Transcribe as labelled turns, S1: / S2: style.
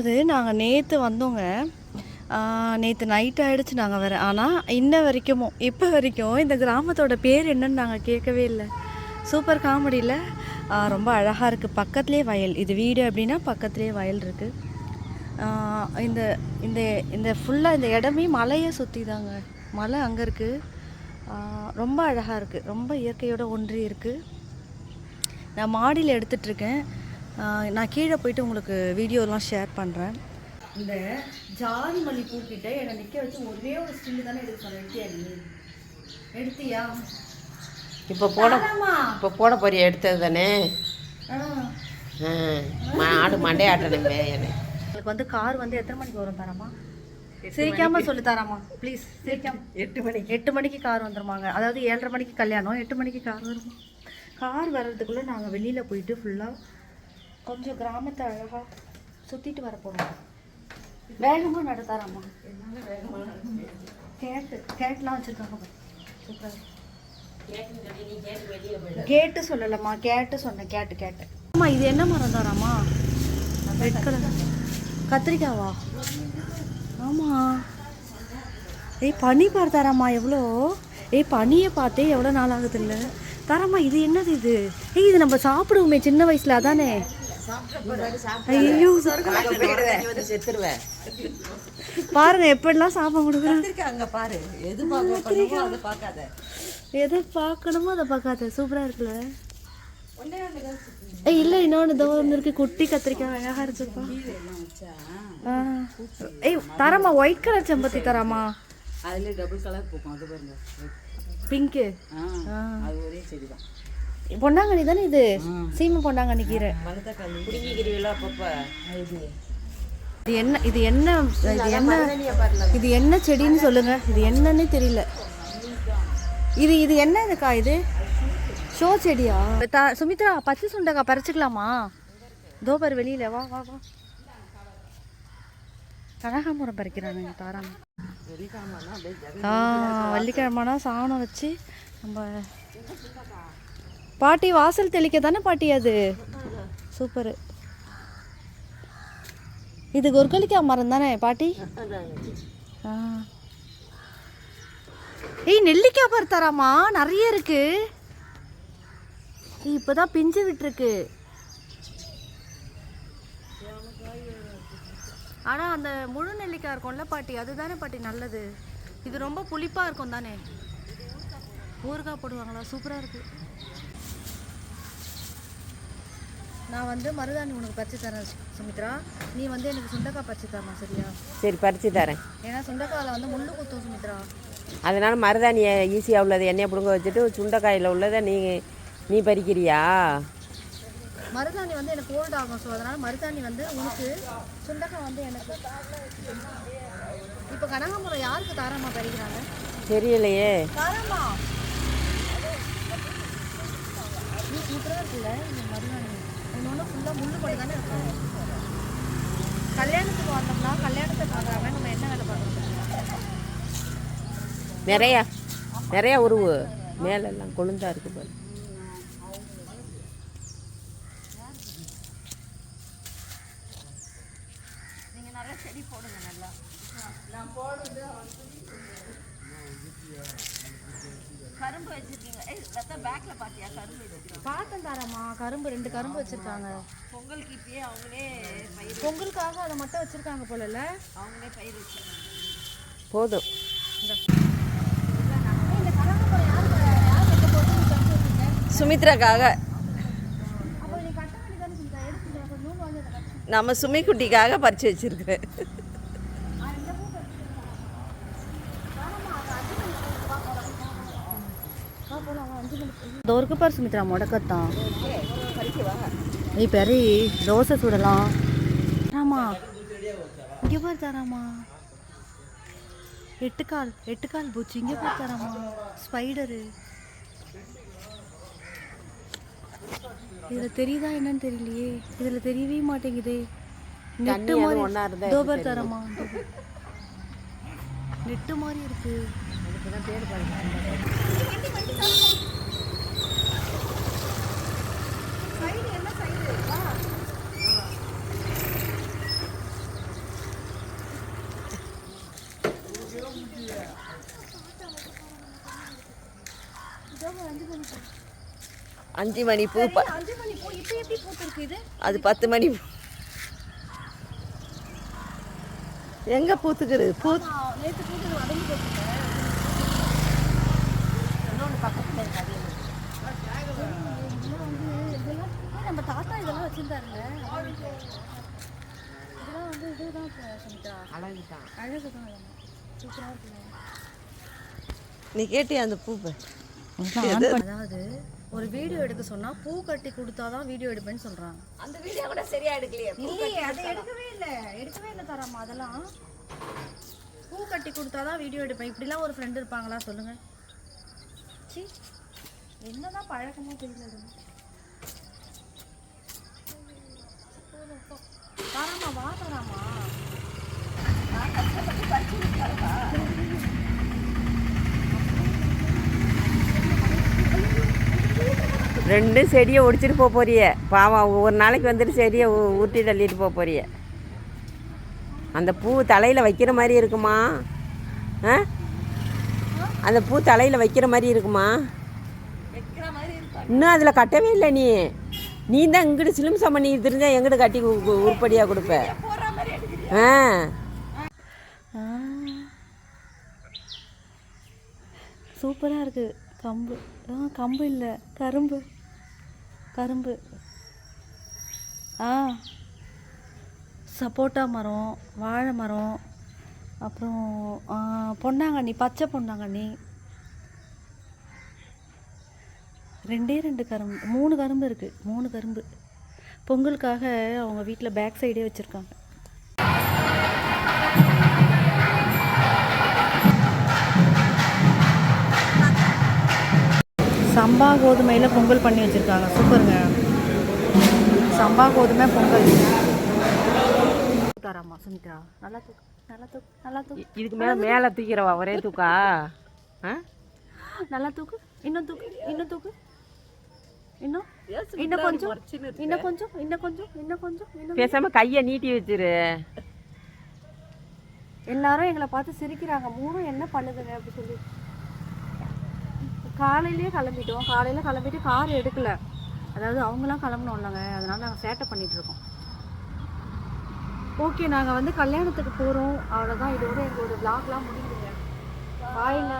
S1: அது நாங்கள் நேற்று வந்தோங்க. நேற்று நைட் ஆகிடுச்சு நாங்கள் வேறு. ஆனால் இன்ன வரைக்கும் இப்போ வரைக்கும் இந்த கிராமத்தோட பேர் என்னன்னு நாங்கள் கேட்கவே இல்லை. சூப்பர் காமெடியில் ரொம்ப அழகாக இருக்குது பக்கத்துலேயே வயல். இது வீடு அப்படின்னா பக்கத்துலேயே வயல் இருக்குது இந்த இந்த இந்த ஃபுல்லாக இந்த இடமே மலையை சுற்றி தாங்க. மலை அங்கே இருக்குது ரொம்ப அழகாக இருக்குது ரொம்ப இயற்கையோட ஒன்றி இருக்குது நான் மாடியில் எடுத்துகிட்ருக்கேன் நான் கீழே போயிட்டு உங்களுக்கு வீடியோலாம் ஷேர் பண்ணுறேன் இந்த ஜாதி மல்லி பூக்கிட்ட என்னை நிற்க வச்சு ஒரே ஒரு ஸ்டில்லு தானே எடுக்க சொன்னேன் எடுத்தியா நீ? எடுத்தியா?
S2: இப்போ போட. இப்போ போட போறிய? எடுத்தது தானே?
S1: ஆ.
S2: ஆ, மாடு மண்டையாட்டணுமே என்ன.
S1: உங்களுக்கு வந்து கார் வந்து எத்தனை மணிக்கு வரும் தரமா? சிரிக்காம சொல்லி தராமா ப்ளீஸ் சிரிக்காம.
S2: எட்டு மணிக்கு.
S1: எட்டு மணிக்கு கார் வந்துருமாங்க. அதாவது ஏழரை மணிக்கு கல்யாணம் எட்டு மணிக்கு கார் வருமா. கார் வர்றதுக்குள்ளே நாங்கள் வெளியில் போயிட்டு ஃபுல்லாக கொஞ்சம் கிராமத்தை அழகாக சுற்றிட்டு வர போகிறோம் வேகமாக நடத்தாராம்மா. கேட்டு கேட்லாம் வச்சுருக்காங்க கேட்டு சொல்லலம்மா கேட்டு சொன்னேன் கேட்டு கேட்டு. அம்மா இது என்ன மரம் தாராம்மா ரெட் கலர் கத்திரிக்காவா? ஆமாம் ஏய் பனி பார் தரம்மா எவ்வளோ? ஏய் பனியை பார்த்தே எவ்வளோ நாள் ஆகுது இல்லை? தரம்மா இது என்னது இது? ஏய் இது நம்ம சாப்பிடுவோமே சின்ன வயசுல அதானே? ஐயோ
S2: செத்துருவேன்.
S1: பாருங்க எப்படிலாம் சாப்பிட கொடுக்குறேன்
S2: அங்க பாரு. எது பார்க்கணுமோ அதை பார்க்காத.
S1: எதை பார்க்கணுமோ அதை பார்க்காத. சூப்பராக இருக்குல்ல? இல்லை இன்னொன்று இதோ ஒன்று இருக்கு. குட்டி கத்திரிக்காய் அழகாக இருக்குப்பா. ஏய் தரமா? ஒயிட் கலர் செம்பருத்தி தராமா?
S2: அதுல டபுள் கலர் பூக்கும் அது பாருங்க.
S1: பிங்க்கு
S2: ஆ. அது ஒரே செடி தான்.
S1: பொன்னாங்கண்ணி தானே இது? சீமை பொன்னாங்கண்ணி கீரை.
S2: அப்பப்போ. இது.
S1: இது என்ன இது என்ன இது என்ன இது என்ன செடின்னு சொல்லுங்க. இது என்னன்னே தெரியல. இது இது என்ன இதுக்கா இது? ஷோ செடியா? த- சுமித்ரா பச்சை சுண்டக்காய் பறிச்சுக்கலாமா? தோபர் வெளியில வா வா வா. கனகாமரம் பறிக்கிறானுங்க தாராம ஆ வெள்ளிக்கிழமைனா சாணம் வச்சு நம்ம பாட்டி வாசல் தெளிக்க தானே பாட்டி அது? சூப்பரு. இது கொர்கலிக்காய் மரம் தானே பாட்டி? ஆ. ஏய் நெல்லிக்காய் பாரு தராமா? நிறைய இருக்கு. ஏய், இப்பதான் பிஞ்சு விட்டுருக்கு ஆனால் அந்த முழு நெல்லிக்காய் இருக்கும்ல பாட்டி அதுதானே பாட்டி நல்லது. இது ரொம்ப புளிப்பாக இருக்கும் தானே ஊறுகாய் போடுவாங்களா? சூப்பராக இருக்குது நான் வந்து மருதாணி உனக்கு பறிச்சு தரேன் சுமித்ரா. நீ வந்து எனக்கு சுண்டக்காய் பறிச்சு தரணும் சரியா?
S2: சரி பறிச்சு தரேன்.
S1: ஏன்னா சுண்டக்காயில் வந்து முள்ளு குத்தும் சுமித்ரா.
S2: அதனால மருதாணியை ஈஸியாக உள்ளது எண்ணெயை பிடுங்க வச்சுட்டு சுண்டைக்காயில் உள்ளதை நீ நீ பறிக்கிறியா?
S1: மருதாணி வந்து எனக்கு கோல்ட் ஆகும் ஸோ அதனால மருதாணி வந்து உனக்கு சுண்டக்காய் வந்து எனக்கு இப்போ கனகாமரம் யாருக்கு தாராமா பறிக்கிறாங்க?
S2: தெரியலையே.
S1: தாராமா நீ இருக்குல்ல இந்த மருதாணி. ஃபுல்லாக முள்ளு தானே இருக்கும் கல்யாணத்துக்கு வந்தோம்னா கல்யாணத்தை பார்க்குறாங்க நம்ம என்ன வேலை பார்க்கணும்
S2: நிறையா நிறையா உருவு. மேலெல்லாம் கொழுந்தா இருக்கு பாரு.
S1: செடி போடுங்க நல்லா. கரும்பு வச்சிருக்கீங்க. ஏய் பேக்ல பாத்தியா? கரும்பு வச்சிருக்கீங்க பார்த்தேன் தாரம்மா. கரும்பு ரெண்டு கரும்பு வச்சிருக்காங்க.
S2: பொங்கலுக்கு இப்பயே அவங்களே பயிர்
S1: பொங்கலுக்காக அதை மட்டும் வச்சிருக்காங்க போலல
S2: அவங்களே பயிர் வச்சுருக்காங்க. போதும். சுமித்ராக்காக.
S1: அப்போ நீ கட்ட வேண்டியதானே சொல்லிட்டா எடுத்து கொஞ்சம் நூல் வாங்கி அதை கட்டு
S2: நம்ம சுமிக்குட்டிக்காக பறிச்சு வச்சிருக்கேன்
S1: இருக்கு பாரு சுமித்ரா முடக்கத்தான். நீ பெரி தோசை சுடலாம். ஆமா இங்கே பாரு தராமா எட்டுக்கால் எட்டுக்கால் பூச்சி இங்கே பாரு தராமா ஸ்பைடரு. இதில் தெரியுதா என்னன்னு தெரியலையே. இதில் தெரியவே மாட்டேங்குதே. நெட்டு மாதிரி தோபர் தரமா நெட்டு மாதிரி இருக்கு.
S2: அஞ்சு மணி பூ ப-
S1: அஞ்சு மணி பூ. இப்போ எப்படி பூத்துருக்கு இது?
S2: அது பத்து மணி பூ. எங்க பூத்துக்குது? பூ
S1: நம்ம தாத்தா இதெல்லாம் வச்சிருந்தாருங்க இதெல்லாம் வந்து இதுதான் சுமிதா
S2: அழகுதான்.
S1: அழகு தான் இதெல்லாம் சூப்பராக இருக்குல்ல.
S2: நீ கேட்டியா அந்த பூ ப-
S1: அதாவது ஒரு வீடியோ எடுக்க சொன்னா பூ கட்டி கொடுத்தாதான் வீடியோ எடுப்பேன்னு சொல்றாங்க.
S2: அந்த வீடியோ கூட சரியா எடுக்கலையே
S1: இல்லையே அதை எடுக்கவே இல்லை. எடுக்கவே இல்லை தராமா அதெல்லாம். பூ கட்டி கொடுத்தாதான் வீடியோ எடுப்பேன். இப்படிலாம் ஒரு ஃப்ரெண்ட் இருப்பாங்களா சொல்லுங்க. சி என்னதான் பழக்கமோ தெரியல இது. தாராமா வா தாராமா
S2: ரெண்டும் செடியை ஒடிச்சிட்டு போக போறிய. பாவம் ஒரு நாளைக்கு வந்துட்டு செடியை ஊட்டி தள்ளிட்டு போக போறிய. அந்த பூ தலையில் வைக்கிற மாதிரி இருக்குமா? ஆ? அந்த பூ தலையில் வைக்கிற மாதிரி இருக்குமா? இன்னும் அதில் கட்டவே இல்லை நீ. நீ தான் இங்கிட்டு சிலிம்சம் பண்ணி தெரிஞ்சால் எங்கிட்ட கட்டி உருப்படியாக கொடுப்ப? ஆ.
S1: சூப்பராக இருக்குது கம்பு. ஆ கம்பு இல்லை கரும்பு. கரும்பு. ஆ. சப்போட்டா மரம் வாழை மரம் அப்புறம் பொன்னாங்கண்ணி பச்சை பொன்னாங்கண்ணி. ரெண்டே ரெண்டு கரும்பு மூணு கரும்பு இருக்குது மூணு கரும்பு. பொங்கலுக்காக அவங்க வீட்டில் பேக் சைடே வச்சுருக்காங்க. சம்பா கோதுமையில் பொங்கல் பண்ணி வச்சுருக்காங்க. சூப்பருங்க. சம்பா கோதுமை பொங்கல். தராமா சுமித்ரா நல்லா தூக்கு நல்லா தூக்கு நல்லா தூக்கு.
S2: இதுக்கு மேலே மேலே தூக்கிறவா ஒரே தூக்கா? ஆ?
S1: நல்லா தூக்கு. இன்னும் தூக்கு இன்னும் தூக்கு. இன்னும் இன்னும் கொஞ்சம் இன்னும் கொஞ்சம் இன்னும் கொஞ்சம் இன்னும் கொஞ்சம் இன்னும்
S2: பேசாமல் கையை நீட்டி வச்சிரு.
S1: எல்லாரும் எங்களை பார்த்து சிரிக்கிறாங்க. மூணும் என்ன பண்ணுதுங்க அப்படி சொல்லி. காலையிலேயே கிளம்பிட்டோம். காலையில் கிளம்பிட்டு கார் எடுக்கல. அதாவது அவங்களாம் கிளம்பணும் இல்லைங்க அதனால் நாங்கள் சேட்டை பண்ணிகிட்ருக்கோம் ஓகே நாங்கள் வந்து கல்யாணத்துக்கு போகிறோம் அவ்வளோதான் இதோட எங்களோட vlogலாம் முடிஞ்சுங்க பாய்ங்க